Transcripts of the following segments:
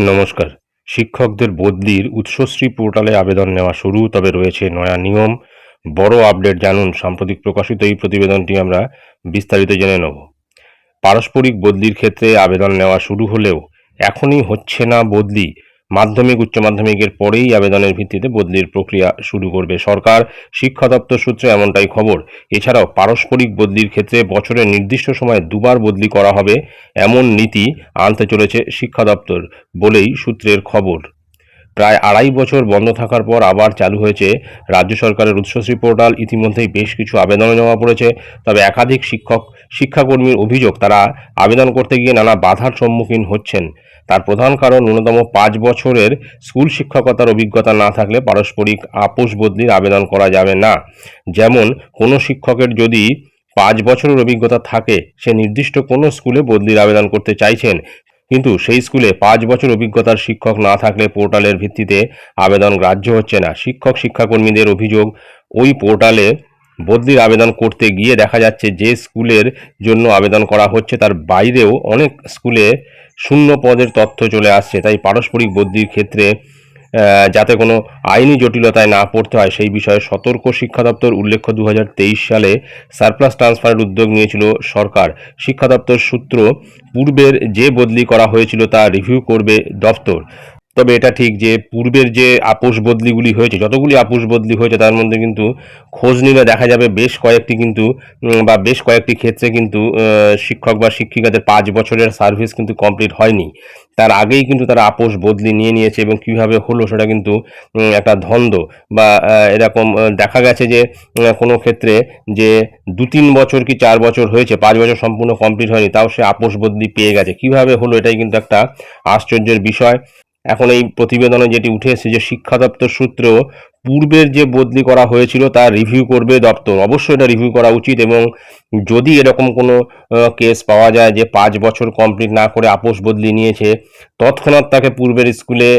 নমস্কার। শিক্ষকদের বদলির উৎসশ্রী পোর্টালে আবেদন নেওয়া শুরু, তবে রয়েছে নয়া নিয়ম। বড় আপডেট জানুন, সাম্প্রতিক প্রকাশিত এই প্রতিবেদনটি আমরা বিস্তারিত জেনে নেব। পারস্পরিক বদলির ক্ষেত্রে আবেদন নেওয়া শুরু হলেও এখনই হচ্ছে না বদলি। মাধ্যমিক, উচ্চ মাধ্যমিকের পরেই আবেদনের ভিত্তিতে বদলির প্রক্রিয়া শুরু করবে সরকার। শিক্ষা দপ্তর সূত্রে এমনটাই খবর। এছাড়াও পারস্পরিক বদলির ক্ষেত্রে বছরের নির্দিষ্ট সময়ে দুবার বদলি করা হবে এমন নীতি আনতে চলেছে শিক্ষা দপ্তর বলেই সূত্রের খবর। প্রায় আড়াই বছর বন্ধ থাকার পর আবার চালু হয়েছে রাজ্য সরকারের উৎসশ্রী পোর্টাল। ইতিমধ্যেই বেশ কিছু আবেদন জমা পড়েছে। তবে একাধিক শিক্ষক শিক্ষাকর্মীর অভিযোগ, তারা আবেদন করতে গিয়ে নানা বাধার সম্মুখীন হচ্ছেন। তার প্রধান কারণ, ন্যূনতম পাঁচ বছরের স্কুল শিক্ষকতার অভিজ্ঞতা না থাকলে পারস্পরিক আপোষ বদলির আবেদন করা যাবে না। যেমন, কোনো শিক্ষকের যদি পাঁচ বছরের অভিজ্ঞতা থাকে, সে নির্দিষ্ট কোনো স্কুলে বদলির আবেদন করতে চাইছেন। কিন্তু সেই স্কুলে পাঁচ বছর অভিজ্ঞতার শিক্ষক না থাকলে পোর্টালের ভিত্তিতে আবেদন গ্রাহ্য হচ্ছে না। শিক্ষক শিক্ষাকর্মীদের অভিযোগ, ওই পোর্টালে বদলির আবেদন করতে গিয়ে দেখা যাচ্ছে যে স্কুলের জন্য আবেদন করা হচ্ছে, তার বাইরেও অনেক স্কুলে শূন্য পদের তথ্য চলে আসছে। তাই পারস্পরিক বদলির ক্ষেত্রে যাতে কোনো আইনি জটিলতায় না পড়তে হয়, সেই বিষয়ে সতর্ক শিক্ষা দপ্তর উল্লেখ্য দু হাজার তেইশ সালে সারপ্লাস ট্রান্সফারের উদ্যোগ নিয়েছিল সরকার। শিক্ষা দপ্তর সূত্র, পূর্বের যে বদলি করা হয়েছিল তা রিভিউ করবে দপ্তর। তবে এটা ঠিক যে পূর্বের যে আপোষ বদলিগুলি হয়েছে, যতগুলি আপোষ বদলি হয়েছে, তার মধ্যে কিন্তু খোঁজ নিলে দেখা যাবে বেশ কয়েকটি কিন্তু বা বেশ কয়েকটি ক্ষেত্রে কিন্তু শিক্ষক বা শিক্ষিকাদের পাঁচ বছরের সার্ভিস কিন্তু কমপ্লিট হয়নি। তার আগেই কিন্তু তারা আপোষ বদলি নিয়ে নিয়েছে এবং কীভাবে হলো সেটা কিন্তু একটা ধন্দ বা এরকম দেখা গেছে যে কোনো ক্ষেত্রে যে দু তিন বছর কি চার বছর হয়েছে, পাঁচ বছর সম্পূর্ণ কমপ্লিট হয়নি, তাও সে আপোষ বদলি পেয়ে গেছে। কীভাবে হলো এটাই কিন্তু একটা আশ্চর্যের বিষয়। এখন এই প্রতিবেদনে যেটি উঠে এসেছে যে শিক্ষা দপ্তর সূত্র, পূর্বের যে বদলি করা হয়েছিল তা রিভিউ করবে দপ্তর। অবশ্যই এটা রিভিউ করা উচিত এবং যদি এরকম কোনো কেস পাওয়া যায় যে পাঁচ বছর কমপ্লিট না করে আপোষ বদলি নিয়েছে, তৎক্ষণাৎ তাকে পূর্বের স্কুলে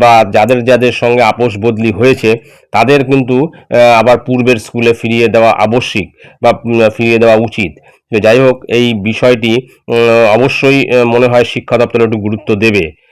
বা- যাদের যাদের সঙ্গে আপোষ বদলি হয়েছে, তাদের কিন্তু আবার পূর্বের স্কুলে ফিরিয়ে দেওয়া আবশ্যিক বা ফিরিয়ে দেওয়া উচিত। যাই হোক, এই বিষয়টি অবশ্যই মনে হয় শিক্ষা দপ্তর একটু গুরুত্ব দেবে।